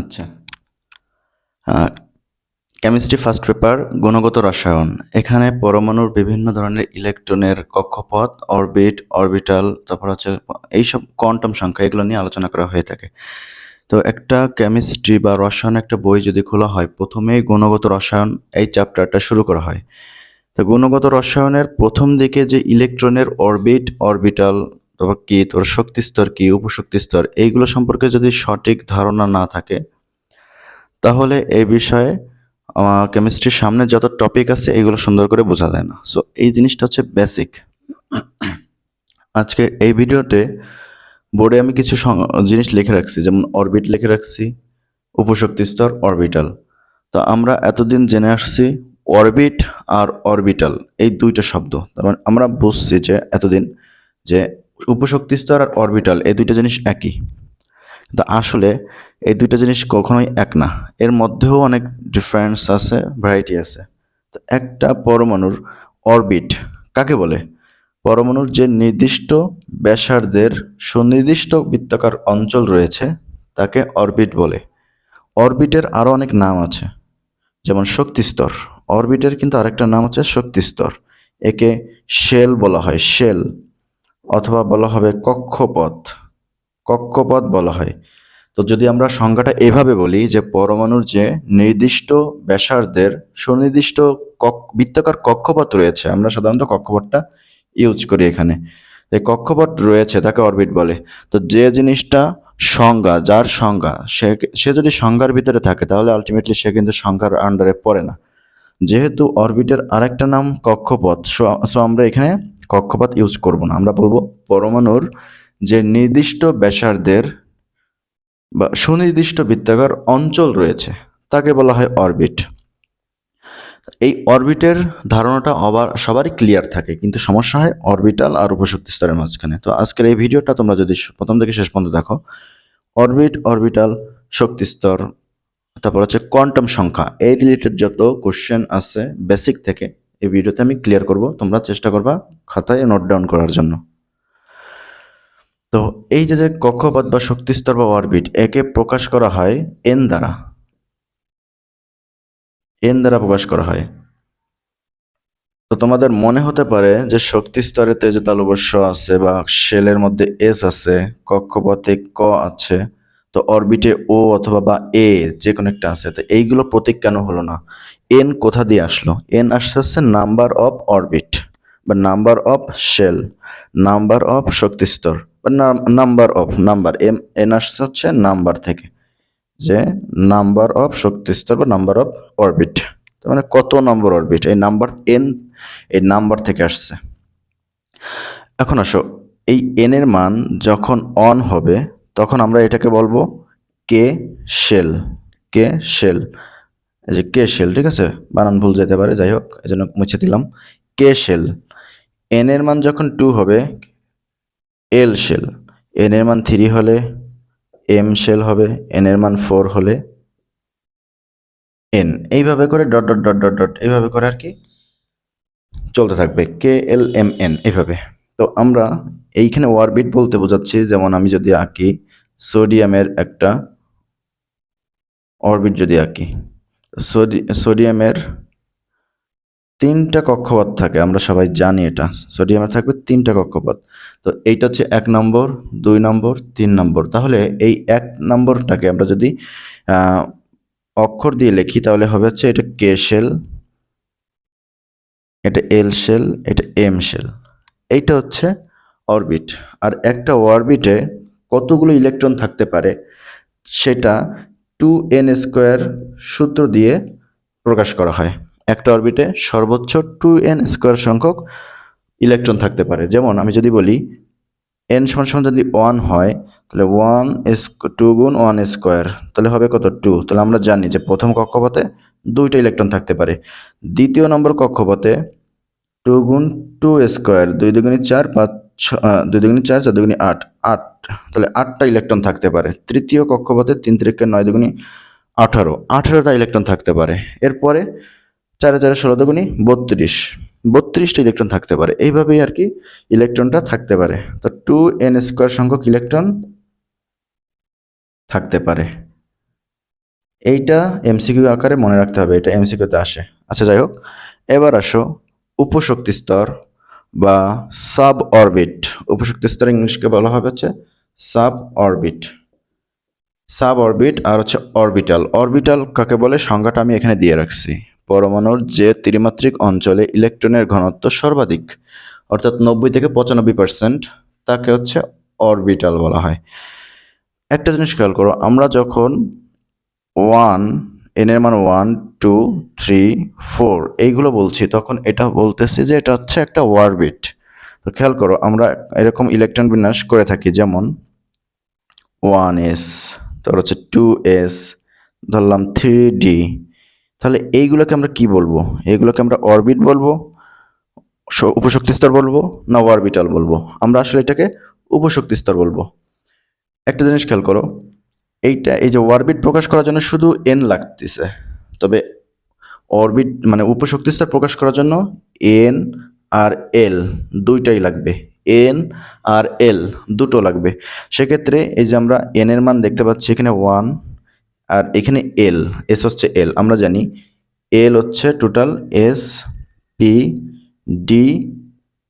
আচ্ছা। Chemistry first paper গুণগত রসায়ন। এখানে পরমাণুর বিভিন্ন ধরনের ইলেকট্রনের কক্ষপথ অরবিট অরবিটাল তারপর হচ্ছে এইসব কোয়ান্টাম সংখ্যা, এগুলো নিয়ে আলোচনা করা হয়ে থাকে। তো একটা কেমিস্ট্রি বা রসায়ন একটা বই যদি খোলা হয়, প্রথমেই গুণগত রসায়ন এই চ্যাপ্টারটা শুরু করা হয়। তো গুণগত রসায়নের প্রথম দিকে যে ইলেকট্রনের অরবিট অরবিটাল তারপর কি, তোর শক্তি স্তর কি, উপশক্তি স্তর, এইগুলো সম্পর্কে যদি সঠিক ধারণা না থাকে, তাহলে এই বিষয়ে কেমিস্ট্রির সামনে যত টপিক আছে, এগুলো সুন্দর করে বোঝা যায় না। সো এই জিনিসটা হচ্ছে বেসিক আজকে এই ভিডিওতে বোর্ডে আমি কিছু জিনিস লিখে রাখছি, যেমন অরবিট লিখে রাখছি, উপশক্তি স্তর অরবিটাল তো আমরা এতদিন জেনে আসছি অরবিট আর অরবিটাল এই দুইটা শব্দ। তার মানে আমরা বুঝছি যে এতদিন যে উপশক্তি স্তর আর অরবিটাল এই দুইটা জিনিস একই। কিন্তু আসলে এই দুইটা জিনিস কখনোই এক না। এর মধ্যেও অনেক ডিফারেন্স আছে ভ্যারাইটি আছে। তো একটা পরমাণুর অরবিট কাকে বলে? পরমাণুর যে নির্দিষ্ট ব্যাসার্ধের সুনির্দিষ্ট বৃত্তাকার অঞ্চল রয়েছে, তাকে অরবিট বলে। অরবিটের আরও অনেক নাম আছে, যেমন শক্তিস্তর অরবিটের কিন্তু আরেকটা নাম হচ্ছে শক্তিস্তর একে শেল বলা হয় শেল অথবা বলা হবে কক্ষপথ। কক্ষপথ বলা হয়। তো যদি আমরা সংজ্ঞাটা এভাবে বলি যে পরমাণুর যে নির্দিষ্ট ব্যাসার্ধের সুনির্দিষ্ট বৃত্তাকার কক্ষপথ রয়েছে, আমরা সাধারণত কক্ষপথটা ইউজ করি এখানে। এই কক্ষপথ রয়েছে, তাকে অরবিট বলে। তো যে জিনিসটা সংজ্ঞা, যার সংজ্ঞা, সে সে যদি সংজ্ঞার ভিতরে থাকে, তাহলে আলটিমেটলি সে কিন্তু সংজ্ঞার আন্ডারে পড়ে না। যেহেতু অরবিটের আরেকটা নাম কক্ষপথ সো আমরা এখানে কক্ষপথ ইউজ করব না। আমরা বলব পরমাণুর যে নির্দিষ্ট ব্যাসার্ধের বা সুনির্দিষ্ট বৃত্তাকার অঞ্চল রয়েছে, তাকে বলা হয় অরবিট। এই অরবিটের ধারণাটা আবার সবারই ক্লিয়ার থাকে, কিন্তু সমস্যা হয় অরবিটাল আর উপশক্তি স্তরের মাঝখানে। তো আজকের এই ভিডিওটা তোমরা যদি প্রথম থেকে শেষ পর্যন্ত দেখো, অরবিট অরবিটাল শক্তি স্তর, তারপর হচ্ছে কোয়ান্টাম সংখ্যা, এই রিলেটেড যত কোশ্চেন আছে বেসিক থেকে এই ভিডিওতে আমি ক্লিয়ার করব, তোমরা চেষ্টা করবা খাতায় নোট ডাউন করার জন্য। তো এই যে যে কক্ষপথ বা শক্তিস্তর বা অরবিট একে প্রকাশ করা হয় এন দ্বারা। এন দ্বারা প্রকাশ করা হয়। তো তোমাদের মনে হতে পারে যে শক্তি স্তরেতে যে তালবস্য আছে বা শেলের মধ্যে এস আছে, কক্ষপথে ক আছে, তো অরবিটে ও অথবা বা এ যে কোনো একটা আছে, তো এইগুলো প্রতীক কেন হলো না? এন কোথা দিয়ে আসলো? এন আসছে হচ্ছে নাম্বার অফ অরবিট বা number of shell number of শক্তি স্তর বা number of number M N আসছে হচ্ছে নাম্বার থেকে, যে নাম্বার অফ শক্তি স্তর বা নাম্বার অফ অরবিট তার মানে কত নম্বর অরবিট এই নাম্বার এন এই নাম্বার থেকে আসছে। এখন আসো, এই এন এর মান যখন অন হবে, তখন আমরা এটাকে বলব কে শেল কে শেল এই যে কে শেল, ঠিক আছে? বানান ভুল যেতে পারে যাই হোক এই জন্য মুছে দিলাম। কে শেল? এন এর মান যখন টু হবে এল শেল। এন এর মান থ্রি হলে এম শেল হবে এন এর মান ফোর হলে এন এইভাবে করে dot dot dot dot dot এইভাবে করে আর কি চলতে থাকবে। কে এল এম এন, এইভাবে। তো আমরা এইখানে ওয়ারবিট বলতে বোঝাচ্ছি, যেমন আমি যদি আঁকি সোডিয়ামের একটা অরবিট যদি আঁকি। সোডিয়ামের তিনটা কক্ষপথ থাকে, আমরা সবাই জানি এটা। সোডিয়ামের থাকবে তিনটা কক্ষপথ। তো এইটা হচ্ছে এক নম্বর, দুই নম্বর, তিন নম্বর। তাহলে এই এক নম্বরটাকে আমরা যদি অক্ষর দিয়ে লিখি, তাহলে হবে হচ্ছে এটা কে শেল, এটা এল শেল, এটা এম শেল। এইটা হচ্ছে অরবিট। আর একটা অরবিটে কতগুলো ইলেকট্রন থাকতে পারে, সেটা টু এন স্কোয়ার সূত্র দিয়ে প্রকাশ করা হয়। একটা অরবিটে সর্বোচ্চ টু এন স্কোয়ার সংখ্যক ইলেকট্রন থাকতে পারে। যেমন আমি যদি বলি এন সমান সমান যদি ওয়ান হয়, তাহলে ওয়ান টু গুণ ওয়ান স্কোয়ার তাহলে হবে কত? টু তাহলে আমরা জানি যে প্রথম কক্ষপথে দুইটা ইলেকট্রন থাকতে পারে। দ্বিতীয় নম্বর কক্ষপথে টু গুণ টু স্কোয়ার দুই দুগুণি চার পাঁচ ছ- দুই দুগুণি চার চার দুগুণি আট। আট, তাহলে আটটা ইলেকট্রন থাকতে পারে। তৃতীয় কক্ষপথে তিন তিরিকে নয় দুগুণি আঠারো। আঠারোটা ইলেকট্রন থাকতে পারে। এরপরে চারে চারে ষোলো দুগুণি বত্রিশ। বত্রিশটা ইলেকট্রন থাকতে পারে। এইভাবেই আর কি ইলেকট্রনটা থাকতে পারে। তো টু এন স্কোয়ার সংখ্যক ইলেকট্রন থাকতে পারে। এইটা এমসিকিউ আকারে মনে রাখতে হবে। এটা এমসিকিউতে আসে। আচ্ছা যাই হোক। এবার আসো উপশক্তি স্তর। বা সাব অরবিট উপশক্তি স্তর ইংলিশকে বলা হবে হচ্ছে সাব অরবিট সাব অরবিট আর হচ্ছে অরবিটাল। অরবিটাল কাকে বলে? সংজ্ঞাটা আমি এখানে দিয়ে রাখছি। পরমাণুর যে ত্রিমাত্রিক অঞ্চলে ইলেকট্রনের ঘনত্ব সর্বাধিক, অর্থাৎ নব্বই থেকে পঁচানব্বই পার্সেন্ট তাকে হচ্ছে অরবিটাল বলা হয়। একটা জিনিস খেয়াল করো, আমরা যখন ওয়ান এন এর ওয়ান টু থ্রি ফোর এইগুলো বলছি, তখন এটা বলতেছি যে এটা হচ্ছে একটা ওয়ারবিট তো খেয়াল করো, আমরা এরকম ইলেকট্রন বিন্যাস করে থাকি, যেমন ওয়ান এস তারপর হচ্ছে টু এস ধরলাম থ্রি ডি তাহলে এইগুলোকে আমরা কি বলব? এইগুলোকে আমরা অরবিট বলব উপশক্তি স্তর বলব, না অরবিটাল বলব? আমরা আসলে এটাকে উপশক্তি স্তর বলব। একটা জিনিস খেয়াল করো এইটা, এই যে অরবিট প্রকাশ করার জন্য শুধু এন লাগতেছে, তবে অরবিট মানে উপশক্তি স্তর প্রকাশ করার জন্য এন আর এল দুইটাই লাগবে এন আর এল দুটো লাগবে। সেক্ষেত্রে এই যে আমরা এন এর মান দেখতে পাচ্ছি এখানে ওয়ান আর এখানে এল এস হচ্ছে এল আমরা জানি এল হচ্ছে total S P D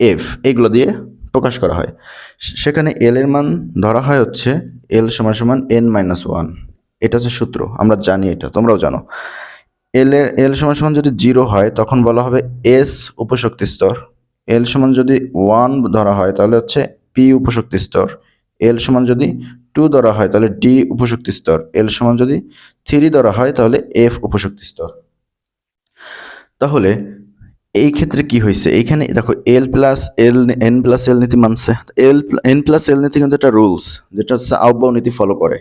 F এগুলো দিয়ে প্রকাশ করা হয়। সেখানে এল এর মান ধরা হয় হচ্ছে এল সমান সমান এন মাইনাস ওয়ান এটা হচ্ছে সূত্র, আমরা জানি এটা, তোমরাও জানো। এল এল সমান সমান যদি জিরো হয়, তখন বলা হবে এস উপশক্তি স্তর। এল সমান যদি ওয়ান ধরা হয়, তাহলে হচ্ছে পি উপশক্তি স্তর। এল সমান যদি টু ধরা হয়, তাহলে ডি উপশক্তি স্তর। এল সমান যদি থ্রি ধরা হয়, তাহলে এফ উপশক্তি স্তর। তাহলে এই ক্ষেত্রে কি হয়েছে? এইখানে দেখো L plus L N plus L নীতি মানছে। এল এন প্লাস এল নীতি কিন্তু একটা রুলস যেটা হচ্ছে আউটবাউ নীতি ফলো করে।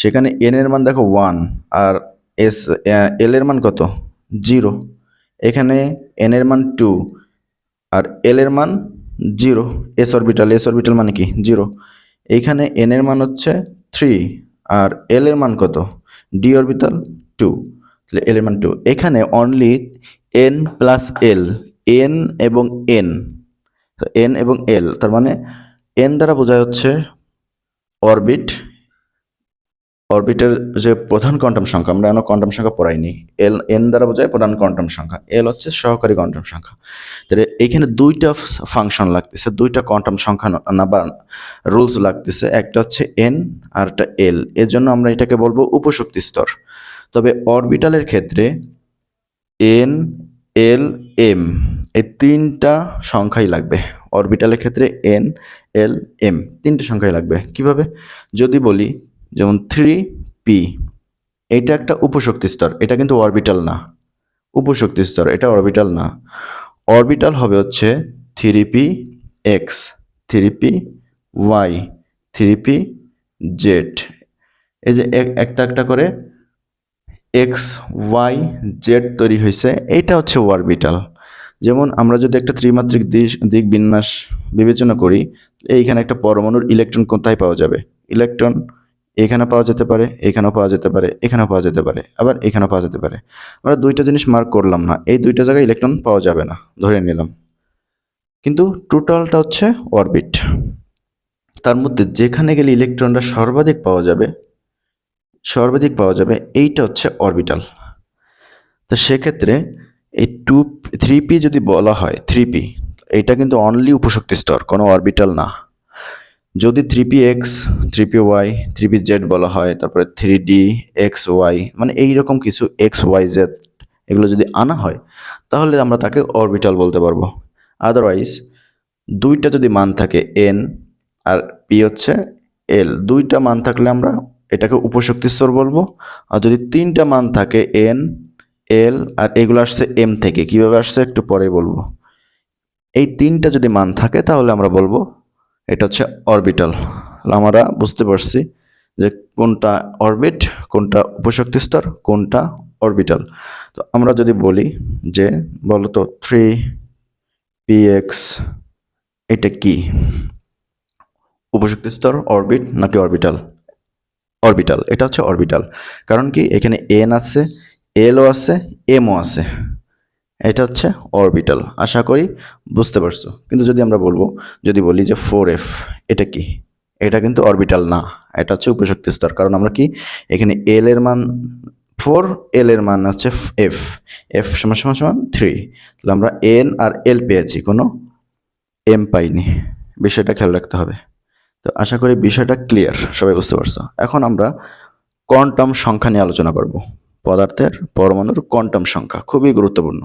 সেখানে এন এর মান দেখো ওয়ান আর এস এল এর মান কত? জিরো এখানে এন এর মান টু আর এল এর মান zero S orbital S orbital মানে কি? জিরো এইখানে এন এর মান হচ্ছে থ্রি আর এল এর মান কত? ডি অরবিটাল টু এল এর মান টু এখানে only N plus L N এবং এন এন এবং এল তার মানে এন দ্বারা বোঝায় হচ্ছে অরবিট, অরবিটের যে প্রধান কোয়ান্টাম সংখ্যা, আমরা এখনও কোয়ান্টাম সংখ্যা পড়াইনি এল এন দ্বারা বোঝায় প্রধান কোয়ান্টাম সংখ্যা এল হচ্ছে সহকারী কোয়ান্টাম সংখ্যা, তাহলে এইখানে দুইটা ফাংশন লাগতেছে, দুইটা কোয়ান্টাম সংখ্যা না বা রুলস লাগতেছে, একটা হচ্ছে এন আর একটা এল এর জন্য আমরা এটাকে বলব উপশক্তি স্তর, তবে অরবিটালের ক্ষেত্রে এন এল এম এই তিনটা সংখ্যাই লাগবে। অরবিটালের ক্ষেত্রে এন এল এম তিনটা সংখ্যাই লাগবে। কীভাবে? যদি বলি, যেমন থ্রি পি এটা একটা উপশক্তি স্তর, এটা কিন্তু অরবিটাল না। উপশক্তি স্তর, এটা অরবিটাল না। অরবিটাল হবে হচ্ছে three P X three P Y three P Z এই যে এক- একটা একটা করে এক্স, ওয়াই, জেড তৈরি হয়েছে। এইটা হচ্ছে অরবিটাল যেমন আমরা যদি একটা ত্রিমাত্রিক দিক দিক বিন্যাস বিবেচনা করি, এইখানে একটা পরমাণুর ইলেকট্রন কোথায় পাওয়া যাবে? ইলেকট্রন এখানে পাওয়া যেতে পারে, এখানেও পাওয়া যেতে পারে, এখানেও পাওয়া যেতে পারে, আবার এখানেও পাওয়া যেতে পারে। আমরা দুইটা জিনিস মার্ক করলাম না, এই দুইটা জায়গায় ইলেকট্রন পাওয়া যাবে না, ধরে নিলাম। কিন্তু টোটালটা হচ্ছে অরবিট তার মধ্যে যেখানে গেলে ইলেকট্রনটা সর্বাধিক পাওয়া যাবে সর্বাধিক পাওয়া যাবে এইটা হচ্ছে অরবিটাল তো সেক্ষেত্রে এই টু থ্রি পি যদি বলা হয় থ্রি পি এটা কিন্তু অনলি উপশক্তি স্তর, কোনো অরবিটাল না। যদি three P X three P Y three P Z বলা হয়, তারপরে থ্রি ডি এক্স ওয়াই মানে এইরকম কিছু এক্স ওয়াই জেড এগুলো যদি আনা হয়, তাহলে আমরা তাকে অরবিটাল বলতে পারব। আদারওয়াইজ দুইটা যদি মান থাকে এন আর পি হচ্ছে এল দুইটা মান থাকলে আমরা এটাকে উপশক্তি স্তর বলব। আর যদি তিনটা মান থাকে এন এল আর এগুলো আসছে এম থেকে, কীভাবে আসছে একটু পরে বলব। এই তিনটা যদি মান থাকে, তাহলে আমরা বলব এটা হচ্ছে অরবিটাল আমরা বুঝতে পারছি যে কোনটা অরবিট কোনটা উপশক্তি স্তর, কোনটা অরবিটাল তো আমরা যদি বলি যে বলো তো থ্রি পি এক্স এটা কি? উপশক্তি স্তর অরবিট নাকি অরবিটাল অরবিটাল এটা হচ্ছে অরবিটাল কারণ কি এখানে এন আছে এলও আছে এমও আছে, এটা হচ্ছে অরবিটাল আশা করি বুঝতে পারছ। কিন্তু যদি আমরা বলব, যদি বলি যে ফোর এফ এটা কি? এটা কিন্তু অরবিটাল না, এটা হচ্ছে উপশক্তি স্তর, কারণ আমরা কি এখানে এল এর মান ফোর এল এর মান হচ্ছে এফ এফ সমান সমান সমান থ্রি তাহলে আমরা এন আর এল পেয়েছি, কোনো এম পাইনি, বিষয়টা খেয়াল রাখতে হবে। তো আশা করি বিষয়টা ক্লিয়ার সবাই বুঝতে পারছ। এখন আমরা কোয়ান্টাম সংখ্যা নিয়ে আলোচনা করব। পদার্থের পরমাণুর কোয়ান্টাম সংখ্যা, খুবই গুরুত্বপূর্ণ।